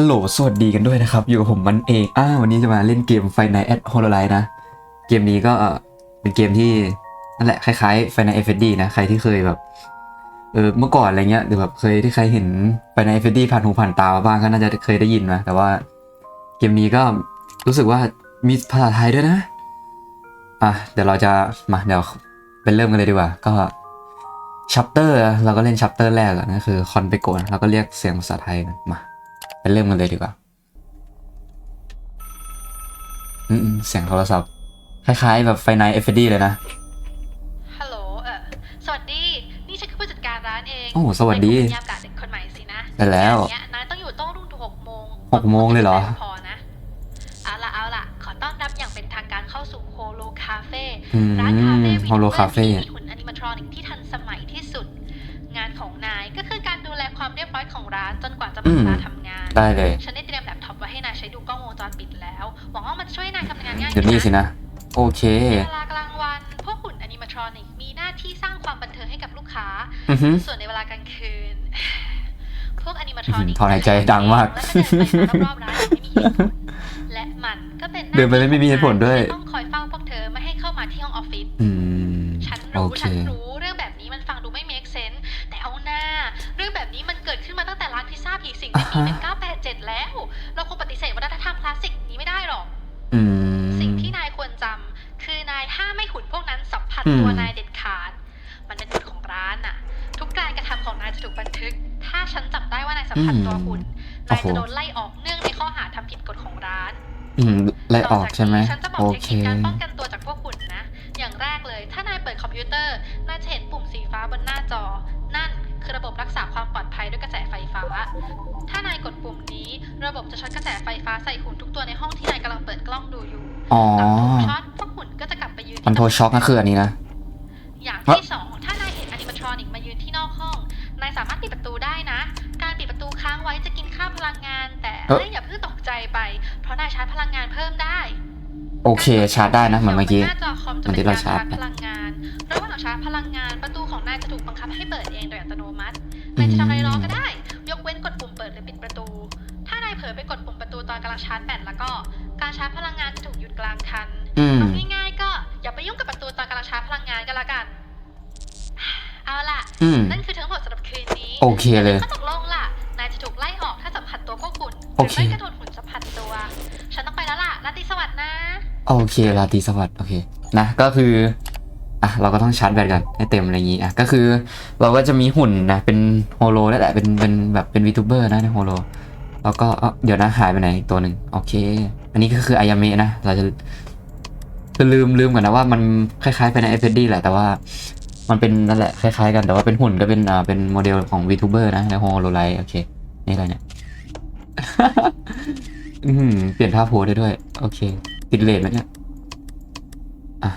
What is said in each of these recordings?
ฮัลโหล สวัสดีกันด้วยนะครับ อยู่กับผมมันเองอ้าวันนี้จะมาเล่นเกม f i n a l at Hololive นะ เกมนี้ก็เป็นเกมที่นั่นแหละคล้ายๆ Final FSD นะ ใครที่เคยแบบเออเมื่อก่อนอะไรเงี้ยหรือแบบเคยที่ใครเห็น Final FSD ผ่านหูผ่านตาบ้างก็น่าจะเคยได้ยินนะแต่ว่าเกมนี้ก็รู้สึกว่ามีภาษาไทยด้วยนะ อะเดี๋ยวเราจะมาเดี๋ยวเป็นเริ่มกันเลยดีกว่า ก็ชัปเตอร์เราก็เล่นชัปเตอร์แรกอะคือคอนไปโกนเราก็เรียกเสียงภาษาไทยมา เป็นเริ่มกันเลยดีกว่า อืมๆเสียงโทรศัพท์ คล้ายๆ แบบไฟไนเอฟดีเลยนะ ฮัลโหล เออสวัสดี นี่ฉันคือผู้จัดการร้านเองโอ้สวัสดีเป็นผู้ยามกาศเด็กคนใหม่สินะได้แล้วงานเนี้ยนายต้องอยู่โต้รุ่งถึงหกโมงหกโมงเลยเหรอ พอนะ เอาล่ะเอาล่ะขอต้อนรับอย่างเป็นทางการเข้าสู่โฮโลคาเฟ่อืมร้านคาเฟ่โฮโลคาเฟ่ที่มีหุ่นแอนิเมทรอนิกที่ทันสมัยที่สุด งานของนายก็คือการดูแลความเรียบร้อยของร้านจนกว่าจะหมดเวลาทำงาน ได้เลย ฉันได้เตรียมแล็ปท็อปไว้ให้นายใช้ดูกล้องวงจรปิดแล้ว หวังว่ามันจะช่วยนายทำงานง่ายเดี๋ยวนี้สิขึ้นนะนะ โอเคในเวลากลางวัน พวกหุ่นแอนิเมทรอนิกมีหน้าที่สร้างความบันเทิงให้กับลูกค้า อือฮึ ส่วนในเวลากลางคืน พวกแอนิเมทรอนิกถอนหายใจดังมาก และก็เดินไปมารอบๆร้านอย่างไม่มีเหตุผลและมันก็เป็นหาเดินไปไม่มีเหตุผลด้วย ที่ต้องคอยเฝ้าพวกเธอไม่ให้เข้ามาที่ห้องออฟฟิศ อืม ฉันโอรู้ เค ฉันรู้เรื่องแบบนี้มันฟังดูไม่ make sense แต่เอาหน้า เรื่องแบบนี้มันเกิดขึ้นมาตั้งแต่ร้านพิซซ่าผีสิงในปีอ่าฮะ1987แล้ว อกอืม สิ่งที่นายควรจำคือนายห้ามไม่หุ่นพวกนั้นสัมผัสอืม ตัวนายเด็ดขาด มันเป็นกฎของร้านน่ะ ทุกการกระทำของนายจะถูกบันทึก ถ้าฉันจับได้ว่านายสัมผัสตัวหุ่นนายจะโดนไล่ออกเนื่องในข้อหาทำผิดกฎของร้าน อืมไล่ออกใช่ไหมต่จากนี้ฉันจะบอกโอเทคเค นิคการป้องกันตัวจากพวกหุ่นนะ อย่างแรกเลย ถ้านายเปิดคอมพิวเตอร์ นายจะเห็นปุ่มสีฟ้าบนหน้าจอ นั่นคือระบบรักษาความปลอดภัยด้วยกระแสไฟ ฟ้า ถ้านายกดปุ่มนี้ ระบบจะช็อตกระแสไฟฟ้าใส่หุ่นทุกตัวในห้องที่นายกำลังเปิดกล้องดูอยู่อ๋อหลังถูกช็อตพวกหุ่นก็จะกลับไปยืนคอนโทรช็อกก็คืออันนี้นะ อย่างที่สองถ้านายเห็นแอนิเมทรอนิกมายืนที่นอกห้อง นายสามารถปิดประตูได้นะ การปิดประตูค้างไว้จะกินค่าพลังงาน แต่เอ้อเอ้ยอย่าเพิ่งตกใจไป เพราะนายชาร์จพลังงานเพิ่มได้ โอเคชาร์จได้นะเหมือนเมื่อกี้หน้าจอคอมจะเหมือนที่เป็นเราการชาชาร์ร์จจพลังงานระหว่างเราชาร์จพลังงานประตูของนายจะถูกบังคับให้เปิดเองโดยอัตโนมัตินายจะทำอะไรรอก็ได้ ยกเว้นกดปุ่มเปิดหรือปิดประตู ถ้านายเผลอไปกดปุ่มประตูตอนกำลังชาร์จแบตแล้วก็ การชาร์จพลังงานจะถูกหยุดกลางคันอืม เอาง่ายๆ ก็อย่าไปยุ่งกับประตูตอนกำลังชาร์จพลังงานก็แล้วกัน เอาล่ะ อืม นั่นคือทั้งหมดสำหรับคืนนี้โอเคเลย ถ้าตกลงล่ะ นายจะถูกไล่ออกถ้าสัมผัสตัวพวกหุ่นหโอรือเค ไม่กระโดดหุ่นสัมผัสตัว ฉันต้องไปแล้วล่ะราตรีสวัสดิ์นะ โอเคราตรีสวัสดิ์โอเค นะ ก็คือ อะเราก็ต้องชาร์จแบตกันให้เต็มอะไรอย่างงี้อะก็คือเราก็จะมีหุ่นนะเป็นโฮโลนั่นแหละเป็นเป็นแบบเป็นวีทูเบอร์นะในโฮโลแล้วก็เอ้าเดี๋ยวนะหายไปไหนอีกตัวหนึ่งโอเค อันนี้ก็คืออายาเมะนะเราจะคือลืมลืมก่อนนะว่ามันคล้ายๆไปในเอฟดีแหละแต่ว่ามันเป็นนั่นแหละคล้ายๆกันแต่ว่าเป็นหุ่นก็เป็นอ่าเป็นโมเดลของ VTuber นะในโฮโลไลท์โอเคนี่อะไรเนี่ยอืมเปลี่ยนท่าโพสได้ด้วย โอเค ติดเลทไหมเนี่ย อะ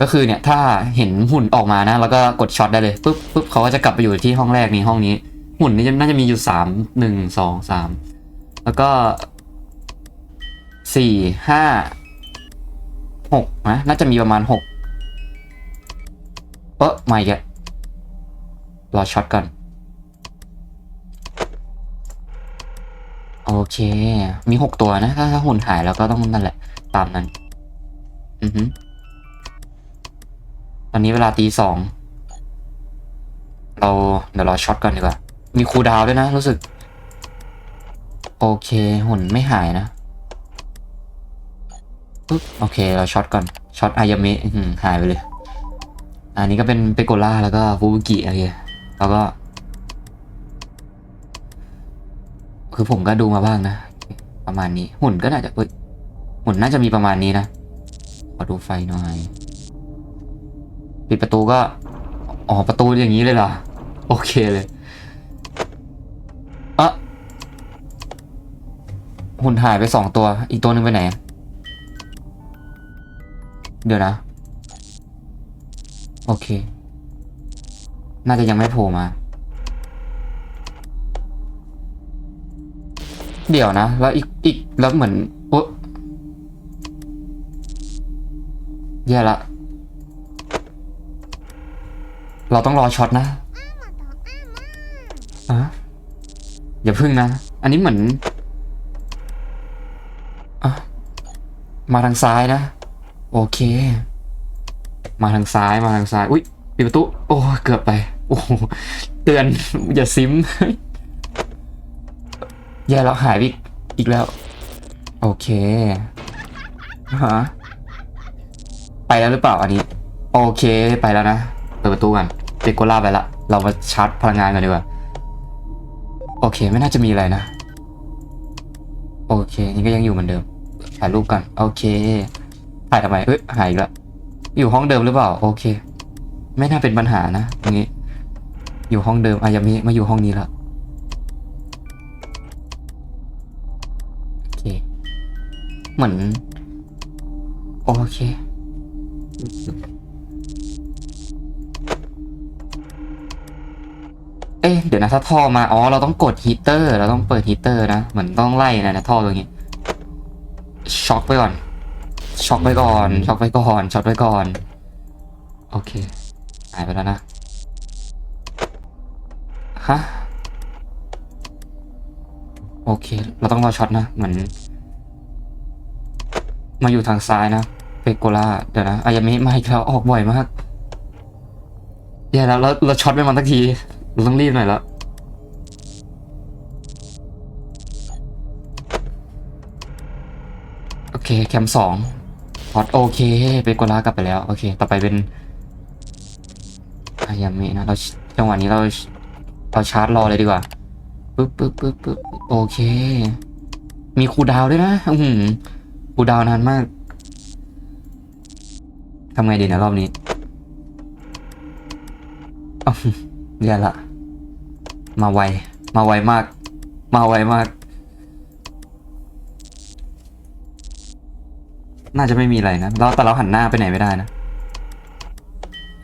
ก็คือเนี่ยถ้าเห็นหุ่นออกมานะ แล้วก็กดช็อตได้เลยปุ๊บปุ๊บเขาก็จะกลับไปอยู่ที่ห้องแรกนี่ห้องนี้ หุ่นนี่น่าจะมีอยู่สามหนึ่งสองสามแล้วก็สี่ห้าหกนะน่าจะมีประมาณหกเออไม่แกรอช็อตก่อนโอเค มีหกตัวนะ ถ้าถ้าหุ่นหายแล้วก็ต้องนั่นแหละ ตามนั้น อือฮึ ตอนนี้เวลาตีสอง เราเดี๋ยวรอช็อตก่อนดีกว่า มีคูดาวด้วยนะ รู้สึก โอเคหุ่นไม่หายนะปึ๊บโอเค เราช็อตก่อน ช็อตอายามะอื้อหือหายไปเลย อันนี้ก็เป็นเปโกล่าแล้วก็ฟูบุกิโอเคแล้วก็ คือผมก็ดูมาบ้างนะ ประมาณนี้ หุ่นก็น่าจะหุ่นน่าจะมีประมาณนี้นะ ขอดูไฟหน่อย ปิดประตูก็ อ๋อ ประตูอย่างนี้เลยเหรอ โอเคเลยอะหุ่นหายไปสองตัว อีกตัวหนึ่งไปไหน เดี๋ยวนะ โอเค น่าจะยังไม่โผล่มา เดี๋ยวนะ แล้วอีกอีกแล้วเหมือนโอ๊ะแย่ละ เราต้องรอช็อตนะอะอย่าพึ่งนะ อันนี้เหมือนอะมาทางซ้ายนะ โอเค มาทางซ้ายมาทางซ้าย อุ้ยปิดประตู โอ้ เกือบไป โอ้เตือน อย่าซิม แย่แล้วหายอีกอีกแล้ว โอเคฮะไปแล้วหรือเปล่าอันนี้ โอเคไปแล้วนะ เปิดประตูก่อน เปโกล่าไปละ เรามาชาร์จพลังงานกันดีกว่า โอเคไม่น่าจะมีอะไรนะ โอเค นี่ก็ยังอยู่เหมือนเดิม ถ่ายรูปกัน โอเค ถ่ายทำไม เอ้ยหายอีกล้วอยู่ห้องเดิมหรือเปล่า โอเค ไม่น่าเป็นปัญหานะตรงนี้ อยู่ห้องเดิมอายามิมาอยู่ห้องนี้ล้วโอเค เหมือน โอเค นะ ถ้าท่อมา อ๋อ เราต้องกดฮีเตอร์ เราต้องเปิดฮีเตอร์นะ เหมือนต้องไล่นะนะท่อตรงนี้ ช็อคไปก่อน ช็อคไปก่อน ช็อคไปก่อน ช็อคไปก่อน โอเค หายไปแล้วนะ ฮะ โอเค เราต้องรอช็อตนะ เหมือน มาอยู่ทางซ้ายนะ เปโกล่า เดี๋ยวนะอายามิมาอีกแล้วออกบ่อยมากแย่แล้วเราเราช็อตไปมันสักที เราต้องรีบหน่อยแล้ว เค แคมสองพอดโอเค เปโกลากลับไปแล้ว โอเค ต่อไปเป็นอายามินะเราจังหวะนี้เราเราชาร์จรอเลยดีกว่าปึ๊บปึ๊บปึ๊บปึ๊บโอเค มีคูดาวด้วยนะอือหือคูดาวนานมากทำไงดีนะรอบนี้อ้าวแย่ละ มาไว มาไวมาก มาไวมาก น่าจะไม่มีอะไรนะเราแต่เราหันหน้าไปไหนไม่ได้นะ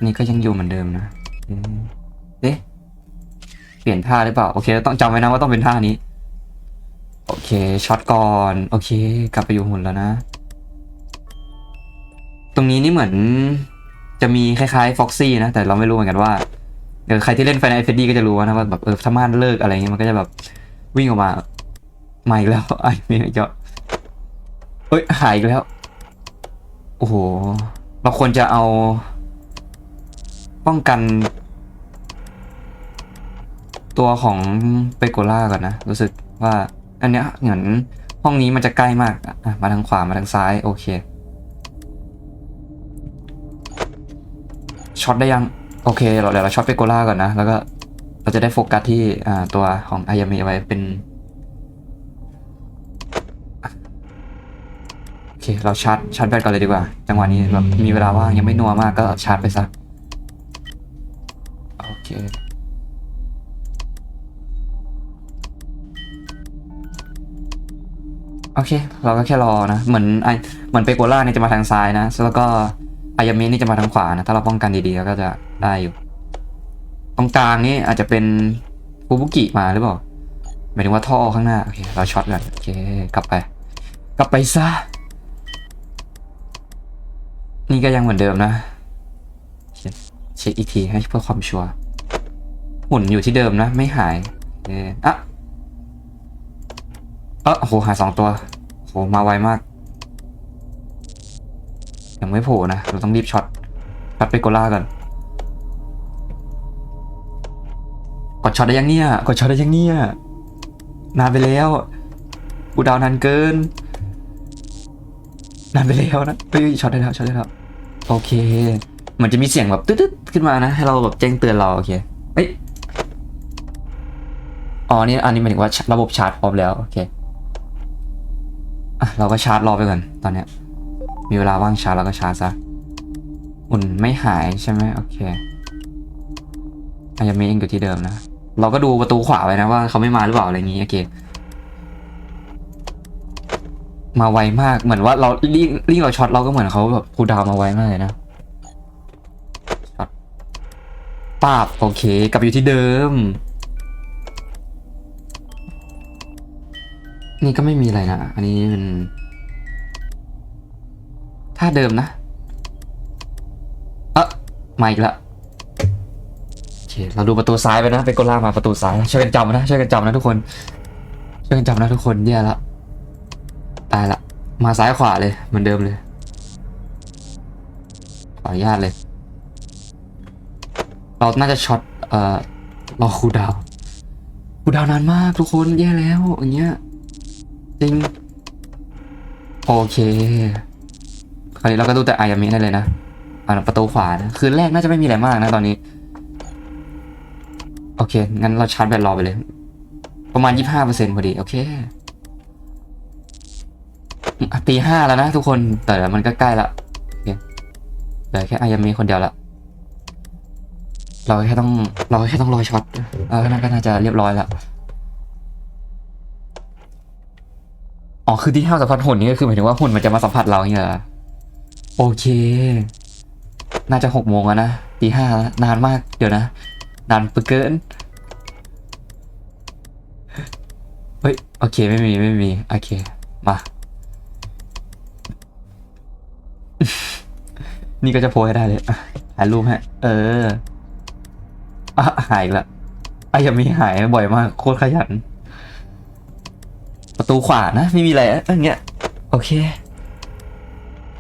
นี่ก็ยังอยู่เหมือนเดิมนะเอ๊ะเปลี่ยนท่าหรือเปล่า โอเค ต้องจำไว้นะว่าต้องเป็นท่านี้ โอเค ช็อตก่อน โอเค กลับไปอยู่หุ่นแล้วนะ ตรงนี้นี่เหมือน จะมีคล้ายๆฟ็อกซี่นะ แต่เราไม่รู้เหมือนกันว่า เออ ใครที่เล่นไฟในเอฟดีก็จะรู้นะว่าแบบเออถ้าม่านเลิกอะไรเงี้ยมันก็จะแบบวิ่งออกมา มาอีกแล้วไอ้ไม่เจาะเอ้ย หายอีกแล้ว โอ้โหเราควรจะเอา ป้องกัน ตัวของเปโกล่าก่อนนะ รู้สึกว่า อันเนี้ยเหมือนห้องนี้มันจะใกล้มากอะมาทางขวามาทางซ้าย โอเคช็อตได้ยัง โอเค เราเดี๋ยวเราช็อตเปโกล่าก่อนนะ แล้วก็เราจะได้โฟกัสที่อ่าตัวของอายามิไว้เป็น โอ เคเราชาร์จชาร์จแบตก่อนเลยดีกว่า จังหวะนี้แบบมีเวลาว่างยังไม่นัวมากก็ชาร์จไปซะโอเคโอเค เราก็แค่รอนะ เหมือนไอเหมือนเปโกล่าเนี่ยจะมาทางซ้ายนะ แล้วก็อายามินี่จะมาทางขวานะ ถ้าเราป้องกันดีๆก็จะได้อยู่ ตรงกลางนี่อาจจะเป็นฟูบุกิมาหรือเปล่าหมายถึงว่าท่อข้างหน้า โอเค เราช็อตกันโอเค กลับไป กลับไปซะ นี่ก็ยังเหมือนเดิมนะเช็คอีกทีให้เพื่อความชัวร์หุ่นอยู่ที่เดิมนะ ไม่หายโอเคอะเออโอ้โหหายสองตัวโหมาไวมาก ยังไม่โผล่นะเราต้องรีบช็อตช็อตไปโกล่าก่อนกดช็อตได้ยังเนี่ยกดช็อตได้ยังเนี่ยนานไปแล้วกูดาวนานเกินนานไปแล้วนะเฮ้ยช็อตได้แล้วช็อตได้แล้ว โอเค มันจะมีเสียงแบบตึ๊ดๆขึ้นมานะ ให้เราแบบแจ้งเตือนเราโอเคเอ้ยอ๋อนี่อันนี้หมายถึงว่าระบบชาร์จพร้อมแล้วโอเคอะเราก็ชาร์จรอไปก่อนตอนเนี้ย มีเวลาว่างชาร์จเราก็ชาร์จซะอุ่นไม่หายใช่ไหมโอเคอายังมียังอยู่ที่เดิมนะ เราก็ดูประตูขวาไว้นะว่าเขาไม่มาหรือเปล่าอะไรอย่างงี้โอเค มาไวมากเหมือนว่าเราลิงลิงเราช็อตเราก็เหมือนเขาแบบคูดาวมาไวมากเลยนะช็อตปาบโอเคกลับอยู่ที่เดิม นี่ก็ไม่มีอะไรนะอันนี้เป็นท่าเดิมนะเอะมาอีกแล้วโอเคเราดูประตูซ้ายไปนะไปกดล่างมาประตูซ้ายช่วยกันจำนะช่วยกันจำนะทุกคนเคช่วยกันจับนะทุกคนแย่ละายละ มาซ้ายขวาเลยเหมือนเดิมเลย ขออนุญาตเลย เราน่าจะช็อตเอ่อรอคูดาวคูดาวนานมากทุกคนแย่แล้วอย่างเงี้ยจริง โอเค คราวนี้เราก็ดูแต่อายามิได้เลยนะอ่าประตูขวานะคืนแรกน่าจะไม่มีอะไรมากนะตอนนี้ โอเค งั้นเราชาร์จแบตรอไปเลย ประมาณ 25%พอดี โอเค ตีห้าแล้วนะทุกคนแต่มันก็ใกล้ละเหลือแค่อายามิคนเดียวละเราแค่ต้องเราแค่ต้องรอช็อตเออนั่นก็น่าจะเรียบร้อยละอ๋อคือที่ห้ามสัมผัสหุ่นนี่ก็คือหมายถึงว่าหุ่นมันจะมาสัมผัสเราอย่างเงี้ยเหรอโอเค น่าจะหกโมงแล้วนะตีห้าแล้วนานมากเดี๋ยวนะ นานเกินเฮ้ยโอเคไม่มีไม่มีโอเคมา นี่ก็จะโพสให้ได้เลยอะถ่ายรูปฮะ เอออะหายละไอะยังมีหายบ่อยมาก โคตรขยัน ประตูขวานะ ไม่มีอะไรอะอย่างเงี้ย โอเค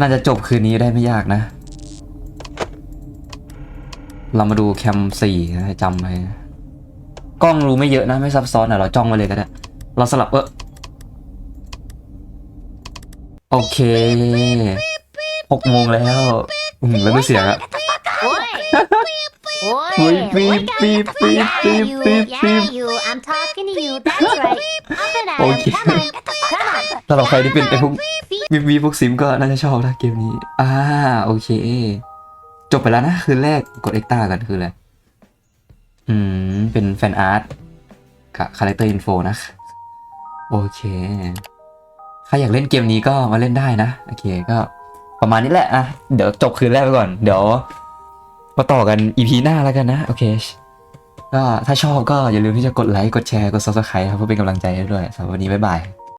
น่าจะจบคืนนี้ได้ไม่ยากนะ เรามาดูแคมสี่นะจำไว้กล้องรู้ไม่เยอะนะ ไม่ซับซ้อนอะ เราจ้องไว้เลยก็ได้ เราสลับเออโอเคหกโมงแล้ว อืมแล้วไม่เสียงอะ Oi! เฮ้ย Oi! ปี๊บ Wake up! ปี๊บปี๊บ Yeah, ปี๊บ you, ปี๊บปี๊บ yeah, you. I'm talking to you. That's right. Up and at 'em. Okay. Come on. Come on. สำหรับใครที่เป็นไอ้พวกมีมีพวกซิมก็น่าจะชอบนะเกมนี้ อ่าโอเค จบไปแล้วนะ คืนแรกกดเอ็กตากันคืออะไร อืม เป็นแฟนอาร์ตกับคาแรคเตอร์อินโฟนะ โอเค ใครอยากเล่นเกมนี้ก็มาเล่นได้นะ โอเคก็ ประมาณนี้แหละอะเดี๋ยวจบคืนแรกไปก่อน เดี๋ยวมาต่อกันอีพีหน้าแล้วกันนะ โอเคก็ถ้าชอบก็อย่าลืมที่จะกดไลค์ กดแชร์ กด subscribe ครับเพื่อเป็นกำลังใจให้ด้วยสำหรับวันนี้บ๊ายบาย